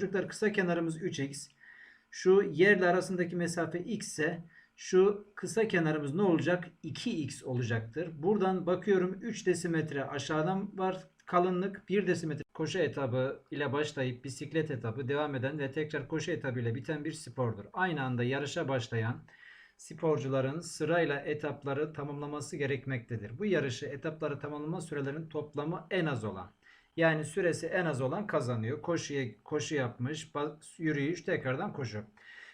Çocuklar kısa kenarımız 3x. Şu yerle arasındaki mesafe x ise şu kısa kenarımız ne olacak? 2x olacaktır. Buradan bakıyorum 3 desimetre aşağıdan var kalınlık. 1 desimetre koşu etabı ile başlayıp bisiklet etabı devam eden ve tekrar koşu etabı ile biten bir spordur. Aynı anda yarışa başlayan sporcuların sırayla etapları tamamlaması gerekmektedir. Bu yarışı etapları tamamlama sürelerinin toplamı en az olan. Yani süresi en az olan kazanıyor. Koşuya koşu yapmış, yürüyüş, tekrardan koşu.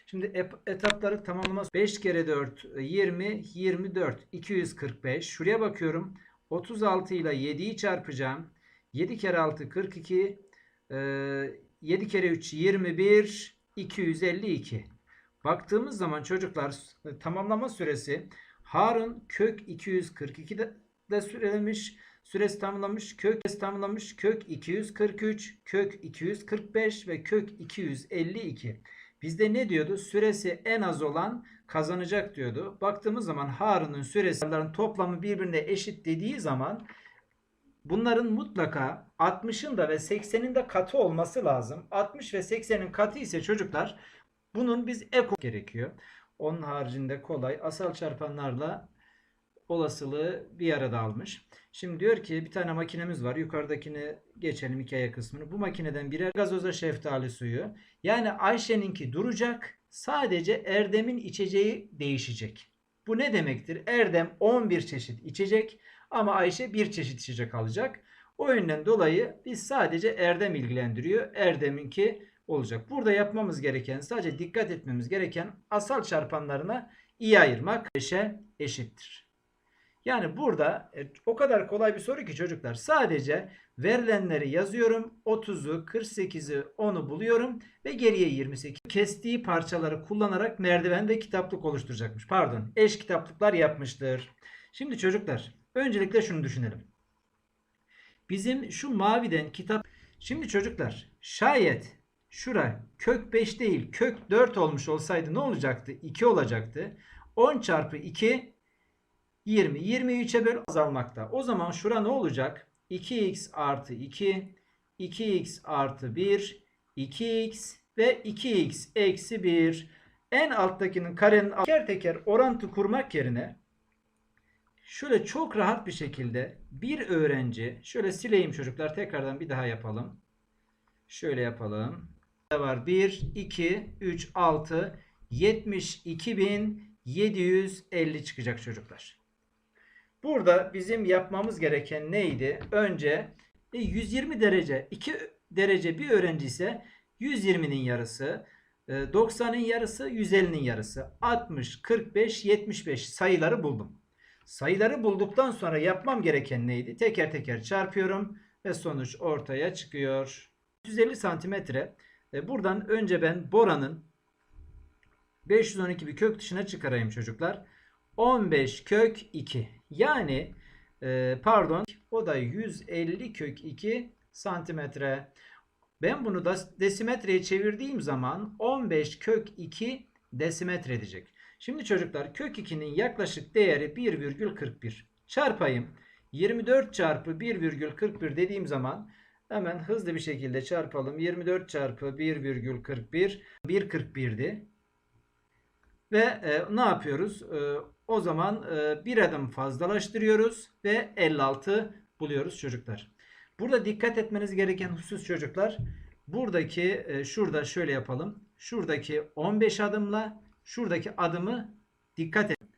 Şimdi etapları tamamlaması 5 kere 4 20 24 245. Şuraya bakıyorum. 36 ile 7'yi çarpacağım. 7 kere 6 42. Ee, 7 kere 3 21 252. Baktığımız zaman çocuklar e, tamamlama süresi Harun kök 242 de, de sürelemiş. Süresi tamamlamış. Kök tamamlamış. Kök 243, kök 245 ve kök 252. Bizde ne diyordu? Süresi en az olan kazanacak diyordu. Baktığımız zaman Harun'un süresilerin toplamı birbirine eşit dediği zaman bunların mutlaka 60'ın da ve 80'in de katı olması lazım. 60 ve 80'in katı ise çocuklar bunun biz eko gerekiyor. Onun haricinde kolay asal çarpanlarla olasılığı bir arada almış. Şimdi diyor ki bir tane makinemiz var. Yukarıdakini geçelim hikaye kısmını. Bu makineden birer gazoza şeftali suyu. Yani Ayşe'ninki duracak. Sadece Erdem'in içeceği değişecek. Bu ne demektir? Erdem 11 çeşit içecek ama Ayşe bir çeşit içecek alacak. O yönden dolayı biz sadece Erdem ilgilendiriyor. Erdem'inki olacak. Burada yapmamız gereken sadece dikkat etmemiz gereken asal çarpanlarına iyi ayırmak 5'e eşittir. Yani burada e, o kadar kolay bir soru ki çocuklar. Sadece verilenleri yazıyorum. 30'u, 48'i, 10'u buluyorum ve geriye 28. Kestiği parçaları kullanarak merdivende kitaplık oluşturacakmış. Pardon, eş kitaplıklar yapmıştır. Şimdi çocuklar, öncelikle şunu düşünelim. Bizim şu maviden kitap Şimdi çocuklar, şayet şura kök 5 değil, kök 4 olmuş olsaydı ne olacaktı? 2 olacaktı. 10 çarpı 2 20. 23'e böl azalmakta. O zaman şura ne olacak? 2x artı 2, 2x artı 1, 2x ve 2x eksi 1. En alttakinin karenin teker teker orantı kurmak yerine şöyle çok rahat bir şekilde bir öğrenci şöyle sileyim çocuklar tekrardan bir daha yapalım. Şöyle yapalım. var 1, 2, 3, 6, 72.750 çıkacak çocuklar. Burada bizim yapmamız gereken neydi? Önce e, 120 derece 2 derece bir öğrenci ise 120'nin yarısı, e, 90'ın yarısı, 150'nin yarısı. 60, 45, 75 sayıları buldum. Sayıları bulduktan sonra yapmam gereken neydi? Teker teker çarpıyorum ve sonuç ortaya çıkıyor. 150 santimetre. E, Buradan önce ben Bora'nın 512 bir kök dışına çıkarayım çocuklar. 15 kök 2. Yani e, pardon o da 150 kök 2 santimetre. Ben bunu da desimetreye çevirdiğim zaman 15 kök 2 desimetre edecek. Şimdi çocuklar kök 2'nin yaklaşık değeri 1,41. Çarpayım. 24 çarpı 1,41 dediğim zaman hemen hızlı bir şekilde çarpalım. 24 çarpı 1,41 1,41'di. Ve e, ne yapıyoruz? E, o zaman e, bir adım fazlalaştırıyoruz ve 56 buluyoruz çocuklar. Burada dikkat etmeniz gereken husus çocuklar. Buradaki e, şurada şöyle yapalım. Şuradaki 15 adımla şuradaki adımı dikkat edin.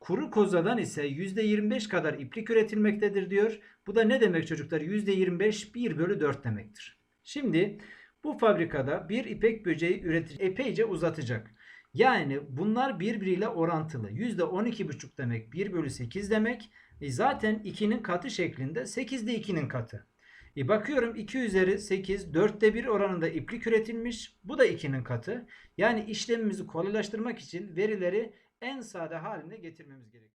Kuru kozadan ise %25 kadar iplik üretilmektedir diyor. Bu da ne demek çocuklar? %25 1 bölü 4 demektir. Şimdi bu fabrikada bir ipek böceği üretici epeyce uzatacak. Yani bunlar birbiriyle orantılı. %12,5 demek 1 bölü 8 demek. E zaten 2'nin katı şeklinde 8 de 2'nin katı. E bakıyorum 2 üzeri 8 4'te 1 oranında iplik üretilmiş. Bu da 2'nin katı. Yani işlemimizi kolaylaştırmak için verileri en sade haline getirmemiz gerekiyor.